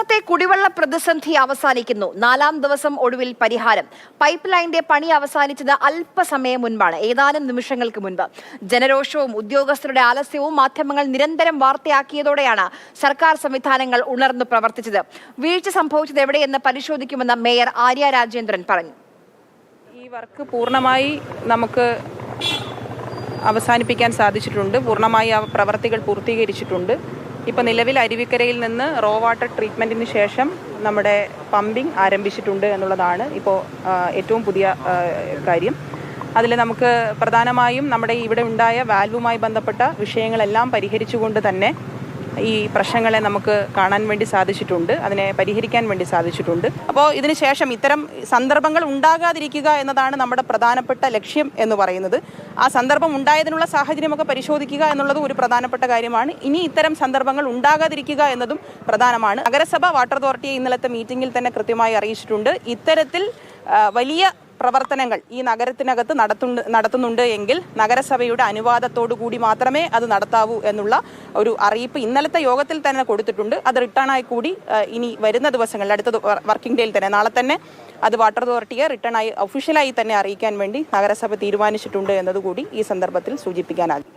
സംസ്ഥാനത്തെ കുടിവെള്ള പ്രതിസന്ധി അവസാനിക്കുന്നു. നാലാം ദിവസം ഒടുവിൽ പരിഹാരം. പൈപ്പ് ലൈന്റെ പണി അവസാനിച്ചത് അല്പസമയം മുൻപാണ്. ഏതാനും നിമിഷങ്ങൾക്ക് മുൻപ്. ജനരോഷവും ഉദ്യോഗസ്ഥരുടെ ആലസ്യവും മാധ്യമങ്ങൾ നിരന്തരം വാർത്തയാക്കിയതോടെയാണ് സർക്കാർ സംവിധാനങ്ങൾ ഉണർന്നു പ്രവർത്തിച്ചത്. വീഴ്ച സംഭവിച്ചത് എവിടെയെന്ന് പരിശോധിക്കുമെന്ന് മേയർ ആര്യ രാജേന്ദ്രൻ പറഞ്ഞു. ഈ വർക്ക് പൂർണമായി നമുക്ക് അവസാനിപ്പിക്കാൻ സാധിച്ചിട്ടുണ്ട്. പൂർണമായി പ്രവർത്തികൾ പൂർത്തീകരിച്ചിട്ടുണ്ട്. ഇപ്പോൾ നിലവിൽ അരുവിക്കരയിൽ നിന്ന് റോ വാട്ടർ ട്രീറ്റ്മെന്റിന് ശേഷം നമ്മുടെ പമ്പിംഗ് ആരംഭിച്ചിട്ടുണ്ട് എന്നുള്ളതാണ് ഇപ്പോൾ ഏറ്റവും പുതിയ കാര്യം. അതിൽ നമുക്ക് പ്രധാനമായും നമ്മുടെ ഇവിടെ ഉണ്ടായ വാൽവുമായി ബന്ധപ്പെട്ട വിഷയങ്ങളെല്ലാം പരിഹരിച്ചുകൊണ്ട് തന്നെ ഈ പ്രശ്നങ്ങളെ നമുക്ക് കാണാൻ വേണ്ടി സാധിച്ചിട്ടുണ്ട് അതിനെ പരിഹരിക്കാൻ വേണ്ടി സാധിച്ചിട്ടുണ്ട്. അപ്പോൾ ഇതിനുശേഷം ഇത്തരം സന്ദർഭങ്ങൾ ഉണ്ടാകാതിരിക്കുക എന്നതാണ് നമ്മുടെ പ്രധാനപ്പെട്ട ലക്ഷ്യം എന്ന് പറയുന്നത്. ആ സന്ദർഭം ഉണ്ടായതിനുള്ള സാഹചര്യമൊക്കെ പരിശോധിക്കുക എന്നുള്ളത് ഒരു പ്രധാനപ്പെട്ട കാര്യമാണ്. ഇനി ഇത്തരം സന്ദർഭങ്ങൾ ഉണ്ടാകാതിരിക്കുക എന്നതും പ്രധാനമാണ്. നഗരസഭ വാട്ടർ അതോറിറ്റിയെ ഇന്നലത്തെ മീറ്റിംഗിൽ തന്നെ കൃത്യമായി അറിയിച്ചിട്ടുണ്ട്. ഇത്തരത്തിൽ വലിയ പ്രവർത്തനങ്ങൾ ഈ നഗരത്തിനകത്ത് നടത്തുണ്ട് നടത്തുന്നുണ്ട് എങ്കിൽ നഗരസഭയുടെ അനുവാദത്തോടു കൂടി മാത്രമേ അത് നടത്താവൂ എന്നുള്ള ഒരു അറിയിപ്പ് ഇന്നലത്തെ യോഗത്തിൽ തന്നെ കൊടുത്തിട്ടുണ്ട്. അത് റിട്ടേൺ ആയി കൂടി ഇനി വരുന്ന ദിവസങ്ങളിൽ അടുത്ത വർക്കിംഗ് ഡേയിൽ തന്നെ നാളെ തന്നെ അത് വാട്ടർ അതോറിറ്റിയെ റിട്ടേൺ ആയി ഒഫീഷ്യലായി തന്നെ അറിയിക്കാൻ വേണ്ടി നഗരസഭ തീരുമാനിച്ചിട്ടുണ്ട് എന്നതുകൂടി ഈ സന്ദർഭത്തിൽ സൂചിപ്പിക്കാനാകും.